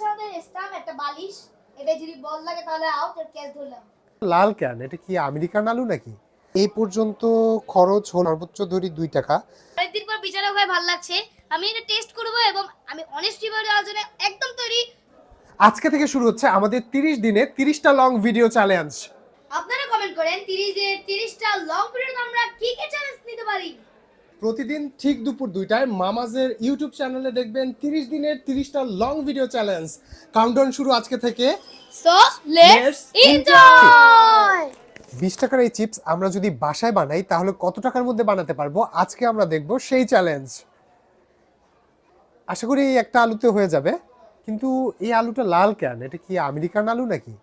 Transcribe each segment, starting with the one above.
আমাদের একটা বালিশ এটা যদি বল লাগে তাহলে আউট আর ক্যাচ ধরলাম। লাল ক্যান এটা কি আমেরিকান আলু নাকি? এই পর্যন্ত খরচ হল সর্বোচ্চ ধরি দুই টাকা। অনেকদিন পর বিচারক হয়ে ভালো লাগছে। আমি এটা টেস্ট করব এবং আমি অনেস্ট রিভিউ দেওয়ার জন্য একদম তৈরি। আজকে থেকে শুরু হচ্ছে আমাদের তিরিশ দিনে তিরিশটা লং ভিডিও চ্যালেঞ্জ আপনারা কমেন্ট করেন 30 দিনের 30টা লং ভিডিও আমরা কি কি চ্যালেঞ্জ নিতে পারি? প্রতিদিন ঠিক দুপুর দুইটায় মামাজের ইউটিউব চ্যানেলে দেখবেন তিরিশ দিনের তিরিশটা লং ভিডিও চ্যালেঞ্জ কাউন্টডাউন শুরু আজকে থেকে। সো লেটস এনজয় বিশ টাকার এই চিপস আমরা যদি বাসায় বানাই তাহলে কত টাকার মধ্যে বানাতে পারব? আজকে আমরা দেখব সেই চ্যালেঞ্জ আশা করি এই একটা আলুতে হয়ে যাবে। কিন্তু এই আলুটা লাল কেন? এটা কি আমেরিকান আলু নাকি?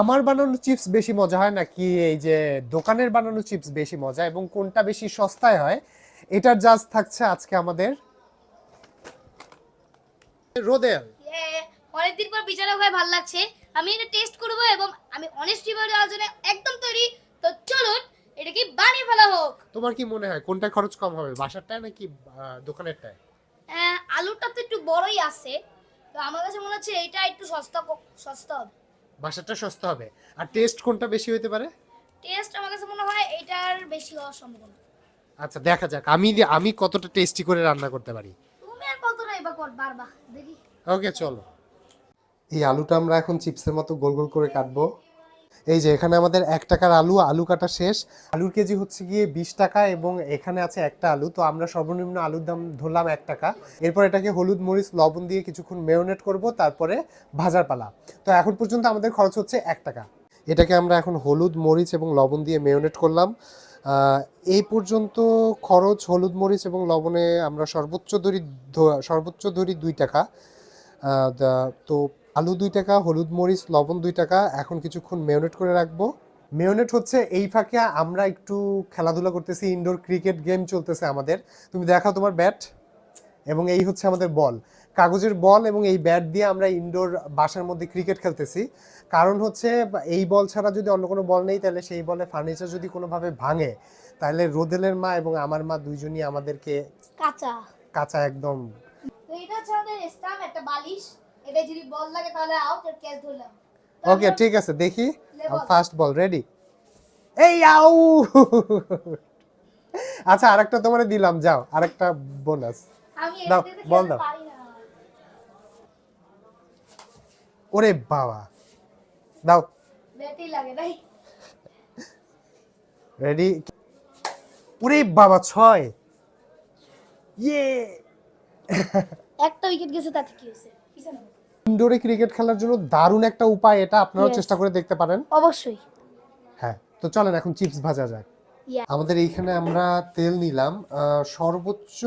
আমার বানানো চিপস বেশি মজা হয় নাকি এই যে দোকানের বানানো চিপস বেশি মজা এবং কোনটা বেশি সস্তায় হয়? এটার জাজ থাকছে আজকে আমাদের রোদেল। অনেকদিন পর বিচারক হয়ে ভালো লাগছে। আমি এটা টেস্ট করব এবং আমি অনেস্ট রিভিউ দেওয়ার জন্য একদম তৈরি। তো চলুন এটা কি বানিয়ে ফেলা হোক? তোমার কি মনে হয় কোনটা খরচ কম হবে বাসারটায় নাকি দোকানেরটায়? আহ, আলুটা তো একটু বড়ই আছে। তো আমার কাছে মনে হচ্ছে এটা একটু সস্তা সস্তা হবে। বাসারটা সস্তা হবে। আর টেস্ট কোনটা বেশি হতে পারে? টেস্ট আমার কাছে মনে হয় এটার বেশি হওয়ার সম্ভাবনা। আচ্ছা দেখা যাক। আমি আমি কতটা টেস্টি করে রান্না করতে পারি? তুমি আর কতটা এবার কর বারবার দেখি। ওকে চলো। এই আলুটা আমরা এখন চিপসের মতো গোল গোল করে কাটবো। এই যে এখানে আমাদের এক টাকার আলু আলু কাটা শেষ। আলুর কেজি হচ্ছে গিয়ে বিশ টাকা এবং এখানে আছে একটা আলু। তো আমরা সর্বনিম্ন আলুর দাম ধরলাম এক টাকা। এরপর এটাকে হলুদ মরিচ লবণ দিয়ে কিছুক্ষণ মেয়নেট করব তারপরে ভাজার পালা। তো এখন পর্যন্ত আমাদের খরচ হচ্ছে এক টাকা। এটাকে আমরা এখন হলুদ মরিচ এবং লবণ দিয়ে মেয়নেট করলাম। এই পর্যন্ত খরচ হলুদ মরিচ এবং লবণে আমরা সর্বোচ্চ ধরি সর্বোচ্চ ধরি দুই টাকা। তো আলু দুই টাকা, হলুদ মরিচ, লবণ দুই টাকা। এখন কিছুক্ষণ মেয়নেট করে রাখব। মেয়নেট হচ্ছে এই ফাঁকে আমরা একটু খেলাধুলা করতেছি ইনডোর ক্রিকেট গেম চলতেছে আমাদের। তুমি দেখাও তোমার ব্যাট এবং এই হচ্ছে আমাদের বল কাগজের বল এবং এই ব্যাট দিয়ে আমরা ইনডোর বাসার মধ্যে ক্রিকেট খেলতেছি। কারণ হচ্ছে এই বল ছাড়া যদি অন্য কোনো বল নেই তাহলে সেই বলে ফার্নিচার যদি কোনোভাবে ভাঙে তাহলে রোদেলের মা এবং আমার মা দুইজনই আমাদেরকে কাঁচা। কাঁচা একদম। এটা হচ্ছে আমাদের স্টাম একটা বালিশ। এটা যদি বল লাগে তাহলে আউট আর ক্যাচ ধরলাম ওকে ঠিক আছে দেখি। ফার্স্ট বল। রেডি এই আউ! আচ্ছা আরেকটা তোমারে দিলাম যাও আরেকটা বোনাস আমি দাও, বল দাও। পারি না ওরে বাবা। দাও। রেডি ওরে বাবা ছয়। ইয়ে। একটা উইকেট গেছে তাতে কি হয়েছে? ইনডোরে ক্রিকেট খেলার জন্য দারুণ একটা উপায় এটা আপনারাও চেষ্টা করে দেখতে পারেন। অবশ্যই। হ্যাঁ তো চলেন এখন চিপস ভাজা যাক। আমাদের এইখানে আমরা তেল নিলাম। সর্বোচ্চ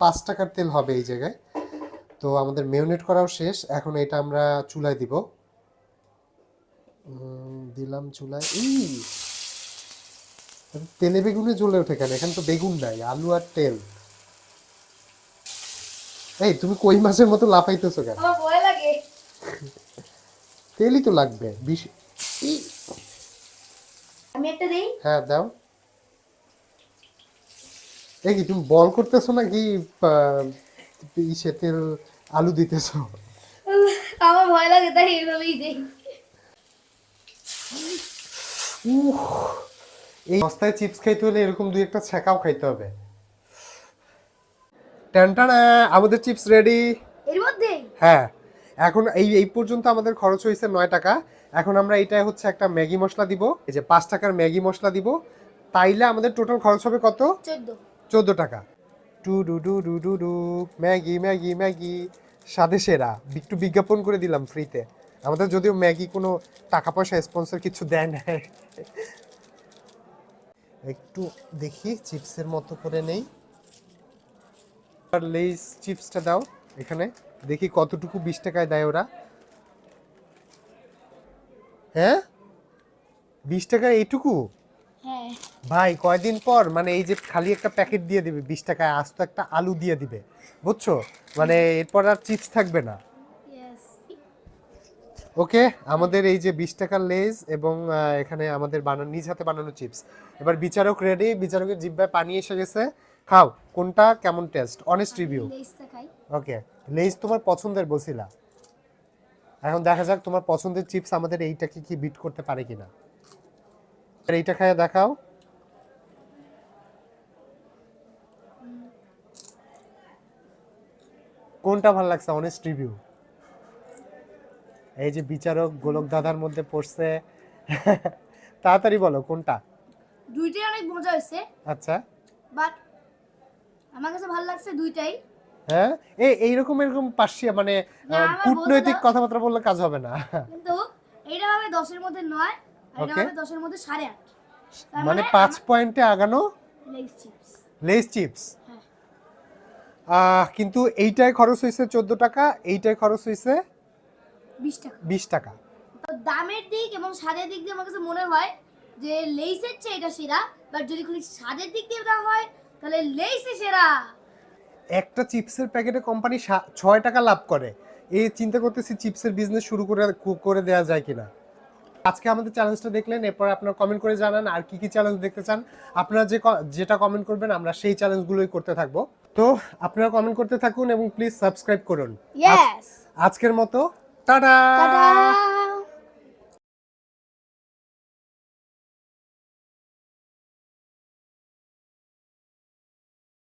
পাঁচ টাকার তেল হবে এই জায়গায়। তো আমাদের মেয়নেট করাও শেষ। এখন এটা আমরা চুলায় দিব। দিলাম চুলায়। এই! তেলে বেগুনে জ্বলে ওঠে কেন? এখানে তো বেগুন নাই আলু আর তেল। এই তুমি কই মাছের মতো লাফাইতেছো কেন? আমার ভয় লাগে। তেলই তো লাগবে বিশ আমি একটা দেই? হ্যাঁ দাও। এই কি তুমি বল করতেছো নাকি ইসে তেল আলু দিতেছো। আমার ভয় লাগে তাই এইভাবেই দেই। উহ, এই সস্তায় চিপস খাইতে হলে এরকম দুই একটা ছ্যাঁকাও খাইতে হবে। টানটানা আমাদের চিপস রেডি। এর মধ্যে? হ্যাঁ এখন এই এই পর্যন্ত আমাদের খরচ হয়েছে নয় টাকা। এখন আমরা এটা হচ্ছে একটা ম্যাগি মশলা দিব। এই যে পাঁচ টাকার ম্যাগি মশলা দিব। তাইলে আমাদের টোটাল খরচ হবে কত? চোদ্দ। চোদ্দ টাকা। টু ডু ডু ডু ডু ডু, ম্যাগি ম্যাগি ম্যাগি। স্বাদে সেরা। একটু বিজ্ঞাপন করে দিলাম ফ্রিতে। আমাদের যদিও ম্যাগি কোনো টাকা পয়সা স্পন্সর কিছু দেয় না। একটু দেখি, চিপসের মতো করে নেই। লেস চিপসটা দাও এখানে। দেখি কতটুকু বিশ টাকায় দেয় ওরা। হ্যাঁ? বিশ টাকায় এইটুকু? ভাই কয়দিন পর? মানে এই যে খালি একটা প্যাকেট দিয়ে দিবে বিশ টাকায় আস্ত একটা আলু দিয়ে দিবে বুঝছ? মানে এরপর আর চিপস থাকবে না। ওকে আমাদের এই যে বিশ টাকার লেজ এবং এখানে আমাদের বানানো নিজ হাতে বানানো চিপস এবার বিচারক রেডি বিচারকের জিব্বায় পানি এসে গেছে। খাও কোনটা কেমন টেস্ট অনেস্ট রিভিউ ওকে লেজ তোমার পছন্দের বসিলা এখন দেখা যাক তোমার পছন্দের চিপস আমাদের এইটাকে কি বিট করতে পারে কিনা। এইটা খাইয়ে দেখাও। কোনটা ভালো লাগছে? অনেস্ট রিভিউ এই যে বিচারক গোলক দাদার মধ্যে পড়ছে। তাড়াতাড়ি বলো কোনটা? দুইটাই অনেক মজা হয়েছে। আচ্ছা। বাট আমার কাছে ভালো লাগছে দুইটাই। হ্যাঁ? এই এইরকম এরকম পার্সিয়া মানে কূটনৈতিক কথাবার্তা বললে কাজ হবে না। কিন্তু এইটা হবে দশের মধ্যে নয় দশের মধ্যে সাড়ে আট। তার মানে পাঁচ পয়েন্টে আগানো লেস চিপস। হ্যাঁ। কিন্তু এইটাই খরচ হয়েছে চোদ্দ টাকা এইটাই খরচ হয়েছে বিশ টাকা। তো দামের দিক এবং স্বাদের দিক দিয়ে আমার কাছে মনে হয় যে লেইসের চেয়ে এটা সেরা বাট যদি খুবই স্বাদের দিক দিয়ে দেওয়া হয় তাহলে লেইসে সেরা। একটা চিপসের প্যাকেটে কোম্পানি ছয় টাকা লাভ করে। এই চিন্তা করতেছি চিপসের বিজনেস শুরু করে করে দেওয়া যায় কিনা। আজকে আমাদের চ্যালেঞ্জটা দেখলেন এরপর আপনার কমেন্ট করে জানান আর কি কি চ্যালেঞ্জ দেখতে চান। আপনারা যে যেটা কমেন্ট করবেন আমরা সেই চ্যালেঞ্জগুলোই করতে থাকব। তো আপনারা কমেন্ট করতে থাকুন এবং প্লিজ সাবস্ক্রাইব করুন। আজকের মতো টাটা!